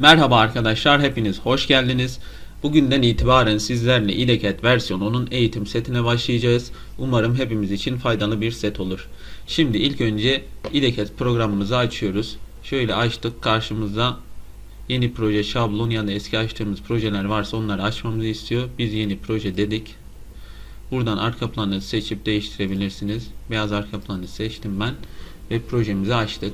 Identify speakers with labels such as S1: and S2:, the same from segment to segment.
S1: Merhaba arkadaşlar, hepiniz hoş geldiniz. Bugünden itibaren sizlerle İleket versiyonunun eğitim setine başlayacağız. Umarım hepimiz için faydalı bir set olur. Şimdi ilk önce İleket programımızı açıyoruz. Şöyle açtık, karşımızda yeni proje şablon ya da eski açtığımız projeler varsa onları açmamızı istiyor. Biz yeni proje dedik. Buradan arka planı seçip değiştirebilirsiniz. Beyaz arka planı seçtim ben ve projemizi açtık.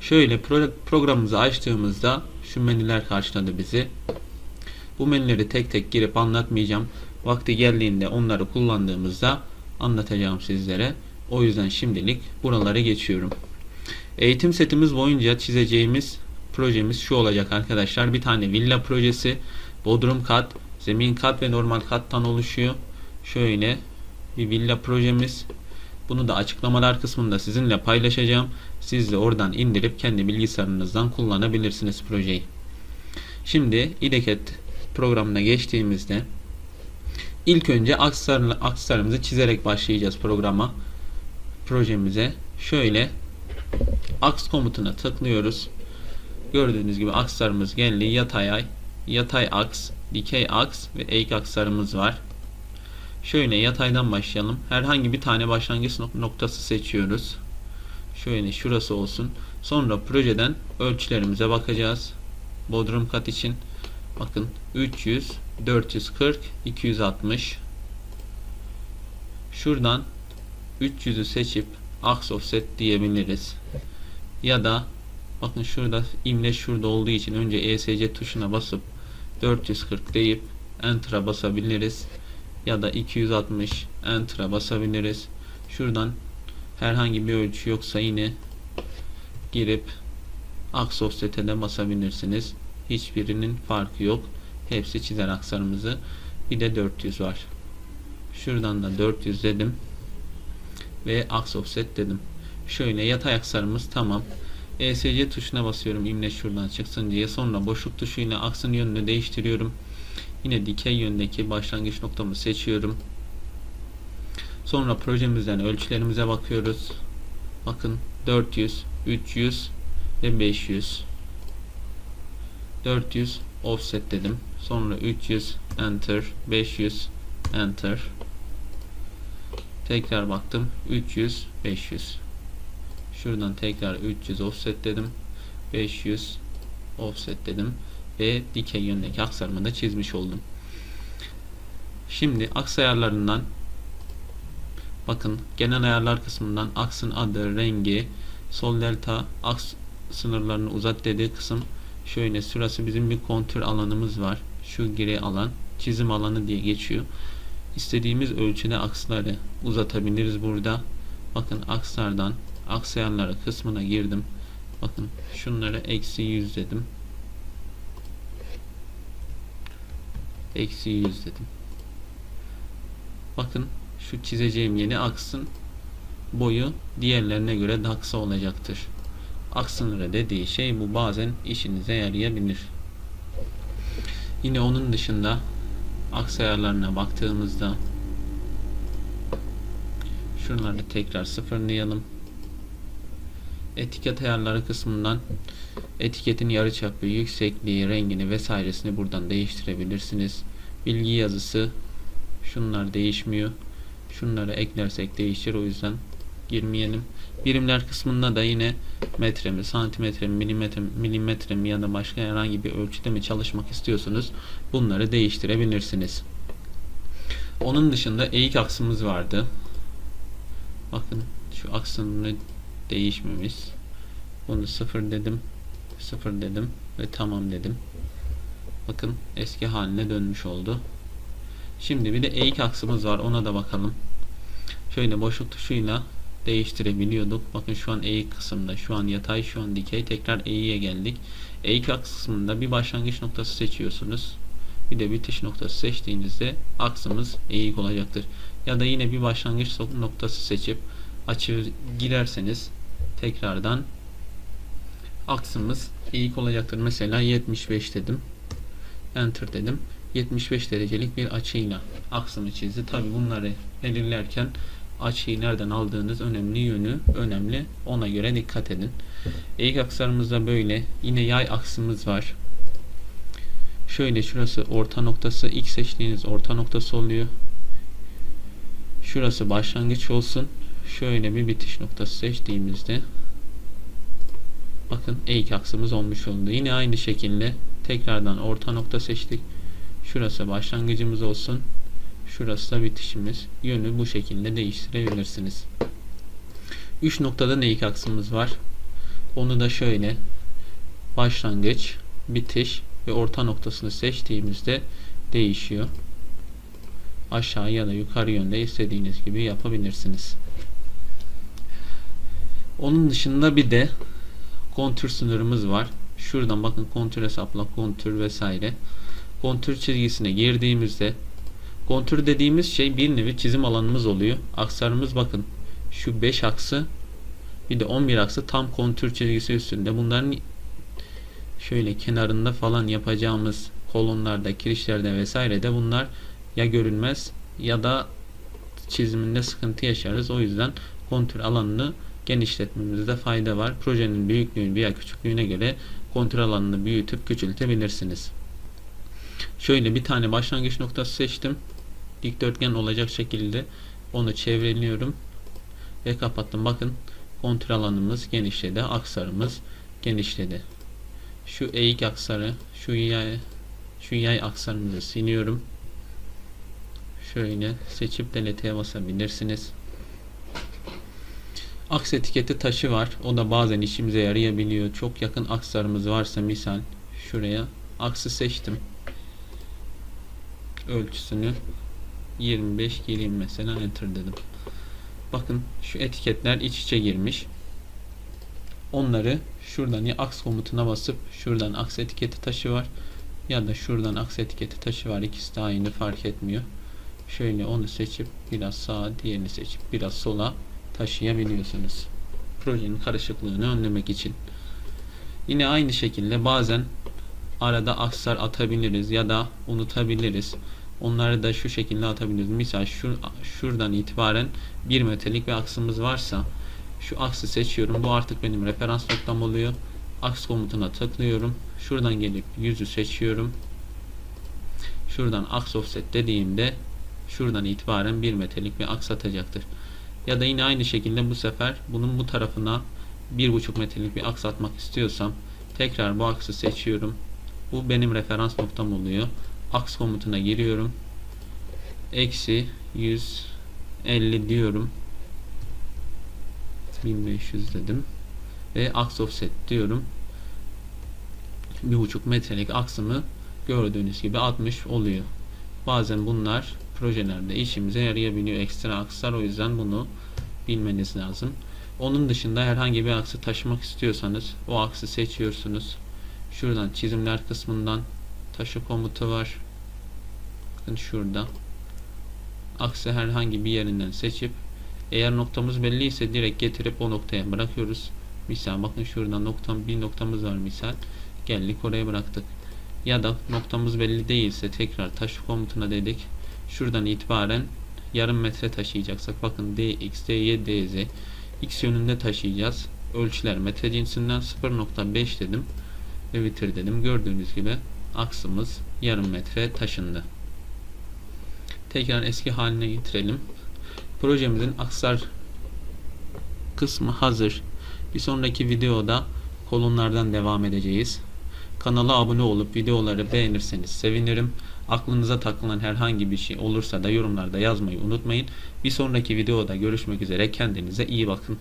S1: Şöyle pro programımızı açtığımızda şu menüler karşıladı bizi. Bu menüleri tek tek girip anlatmayacağım. Vakti geldiğinde onları kullandığımızda anlatacağım sizlere. O yüzden şimdilik buralara geçiyorum. Eğitim setimiz boyunca çizeceğimiz projemiz şu olacak arkadaşlar. Bir tane villa projesi, bodrum kat, zemin kat ve normal kattan oluşuyor. Şöyle bir villa projemiz. Bunu da açıklamalar kısmında sizinle paylaşacağım. Siz de oradan indirip kendi bilgisayarınızdan kullanabilirsiniz projeyi. Şimdi İDEKET programına geçtiğimizde ilk önce aksarımızı çizerek başlayacağız programa. Projemize şöyle aks komutuna tıklıyoruz. Gördüğünüz gibi aksarımız geldi. Yatay ay, yatay aks, dikey aks ve eğik aksarımız var. Şöyle yataydan başlayalım. Herhangi bir tane başlangıç noktası seçiyoruz. Şöyle şurası olsun. Sonra projeden ölçülerimize bakacağız. Bodrum kat için bakın 300, 440, 260. Şuradan 300'ü seçip aks offset diyebiliriz. Ya da bakın şurada imle şurada olduğu için önce ESC tuşuna basıp 440 deyip enter'a basabiliriz ya da 260 enter'a basabiliriz. Şuradan herhangi bir ölçü yoksa yine girip aks offset'e de basabilirsiniz. Hiçbirinin farkı yok. Hepsi çizer aksarımızı. Bir de 400 var. Şuradan da 400 dedim. Ve aks offset dedim. Şöyle yatay aksarımız tamam. ESC tuşuna basıyorum imle şuradan çıksın diye. Sonra boşluk tuşuyla aksın yönünü değiştiriyorum. Yine dikey yöndeki başlangıç noktamı seçiyorum. Sonra projemizden ölçülerimize bakıyoruz. Bakın 400, 300 ve 500. 400 offset dedim. Sonra 300 enter, 500 enter. Tekrar baktım 300, 500. Şuradan tekrar 300 offset dedim. 500 offset dedim ve dikey yöndeki aksarımı da çizmiş oldum. Şimdi aks ayarlarından bakın genel ayarlar kısmından aksın adı, rengi, sol delta aks sınırlarını uzat dediği kısım şöyle şurası bizim bir kontür alanımız var. Şu gri alan çizim alanı diye geçiyor. İstediğimiz ölçüde aksları uzatabiliriz burada. Bakın akslardan aks ayarları kısmına girdim. Bakın şunları eksi 100 dedim. Eksi 100 dedim. Bakın şu çizeceğim yeni aksın boyu diğerlerine göre daha kısa olacaktır. Aksınırı dediği şey bu bazen işinize yarayabilir. Yine onun dışında aks ayarlarına baktığımızda şunları tekrar sıfırlayalım. Etiket ayarları kısmından etiketin yarıçapı, yüksekliği, rengini vesairesini buradan değiştirebilirsiniz. Bilgi yazısı şunlar değişmiyor. Şunları eklersek değişir o yüzden girmeyelim. Birimler kısmında da yine metre mi, santimetre mi, milimetre, milimetre mi ya da başka herhangi bir ölçüde mi çalışmak istiyorsunuz bunları değiştirebilirsiniz. Onun dışında eğik aksımız vardı. Bakın şu aksını değişmemiş. Bunu sıfır dedim. Sıfır dedim ve tamam dedim. Bakın eski haline dönmüş oldu. Şimdi bir de eğik aksımız var. Ona da bakalım. Şöyle boşluk tuşuyla değiştirebiliyorduk. Bakın şu an eğik kısımda. Şu an yatay, şu an dikey. Tekrar eğiye geldik. Eğik aks kısmında bir başlangıç noktası seçiyorsunuz. Bir de bitiş noktası seçtiğinizde aksımız eğik olacaktır. Ya da yine bir başlangıç noktası seçip açı girerseniz tekrardan aksımız eğik olacaktır. Mesela 75 dedim. Enter dedim. 75 derecelik bir açıyla aksımı çizdi. Tabi bunları belirlerken Açıyı nereden aldığınız önemli yönü önemli. Ona göre dikkat edin. Eğik akslarımızda böyle. Yine yay aksımız var. Şöyle şurası orta noktası. ilk seçtiğiniz orta noktası oluyor. Şurası başlangıç olsun. Şöyle bir bitiş noktası seçtiğimizde bakın eğik aksımız olmuş oldu. Yine aynı şekilde tekrardan orta nokta seçtik. Şurası başlangıcımız olsun. Şurası da bitişimiz. Yönü bu şekilde değiştirebilirsiniz. 3 noktada eğik aksımız var. Onu da şöyle başlangıç, bitiş ve orta noktasını seçtiğimizde değişiyor. Aşağı ya da yukarı yönde istediğiniz gibi yapabilirsiniz. Onun dışında bir de kontür sınırımız var. Şuradan bakın kontür hesapla, kontür vesaire. Kontür çizgisine girdiğimizde kontür dediğimiz şey bir nevi çizim alanımız oluyor. Aksarımız bakın şu 5 aksı bir de 11 aksı tam kontür çizgisi üstünde. Bunların şöyle kenarında falan yapacağımız kolonlarda, kirişlerde vesairede bunlar ya görünmez ya da çiziminde sıkıntı yaşarız. O yüzden kontür alanını genişletmemizde fayda var. Projenin büyüklüğü veya küçüklüğüne göre kontrol alanını büyütüp küçültebilirsiniz. Şöyle bir tane başlangıç noktası seçtim. Dikdörtgen olacak şekilde onu çevreliyorum ve kapattım. Bakın kontrol alanımız genişledi. Aksarımız genişledi. Şu eğik aksarı, şu yay, şu yay aksarımızı siliyorum. Şöyle seçip delete'ye basabilirsiniz. Aks etiketi taşı var. O da bazen işimize yarayabiliyor. Çok yakın akslarımız varsa misal şuraya aksı seçtim. Ölçüsünü 25 geleyim mesela enter dedim. Bakın şu etiketler iç içe girmiş. Onları şuradan ya aks komutuna basıp şuradan aks etiketi taşı var ya da şuradan aks etiketi taşı var. İkisi de aynı fark etmiyor. Şöyle onu seçip biraz sağa diğerini seçip biraz sola taşıyabiliyorsunuz. Projenin karışıklığını önlemek için. Yine aynı şekilde bazen arada aksar atabiliriz ya da unutabiliriz. Onları da şu şekilde atabiliriz. Misal şu, şuradan itibaren bir metrelik bir aksımız varsa şu aksı seçiyorum. Bu artık benim referans noktam oluyor. Aks komutuna tıklıyorum. Şuradan gelip yüzü seçiyorum. Şuradan aks offset dediğimde şuradan itibaren bir metrelik bir aks atacaktır. Ya da yine aynı şekilde bu sefer bunun bu tarafına bir buçuk metrelik bir aks atmak istiyorsam tekrar bu aksı seçiyorum. Bu benim referans noktam oluyor. Aks komutuna giriyorum. Eksi 150 diyorum. 1500 dedim. Ve aks offset diyorum. Bir buçuk metrelik aksımı gördüğünüz gibi 60 oluyor. Bazen bunlar projelerde işimize yarayabiliyor ekstra akslar o yüzden bunu bilmeniz lazım. Onun dışında herhangi bir aksı taşımak istiyorsanız o aksı seçiyorsunuz. Şuradan çizimler kısmından taşı komutu var. Bakın şurada. Aksı herhangi bir yerinden seçip eğer noktamız belli ise direkt getirip o noktaya bırakıyoruz. Misal bakın şurada noktam bir noktamız var misal. Geldik oraya bıraktık. Ya da noktamız belli değilse tekrar taşı komutuna dedik. Şuradan itibaren yarım metre taşıyacaksak bakın dx, dy, dz x yönünde taşıyacağız. Ölçüler metre cinsinden 0.5 dedim ve bitir dedim. Gördüğünüz gibi aksımız yarım metre taşındı. Tekrar eski haline getirelim. Projemizin aksar kısmı hazır. Bir sonraki videoda kolonlardan devam edeceğiz. Kanala abone olup videoları beğenirseniz sevinirim. Aklınıza takılan herhangi bir şey olursa da yorumlarda yazmayı unutmayın. Bir sonraki videoda görüşmek üzere. Kendinize iyi bakın.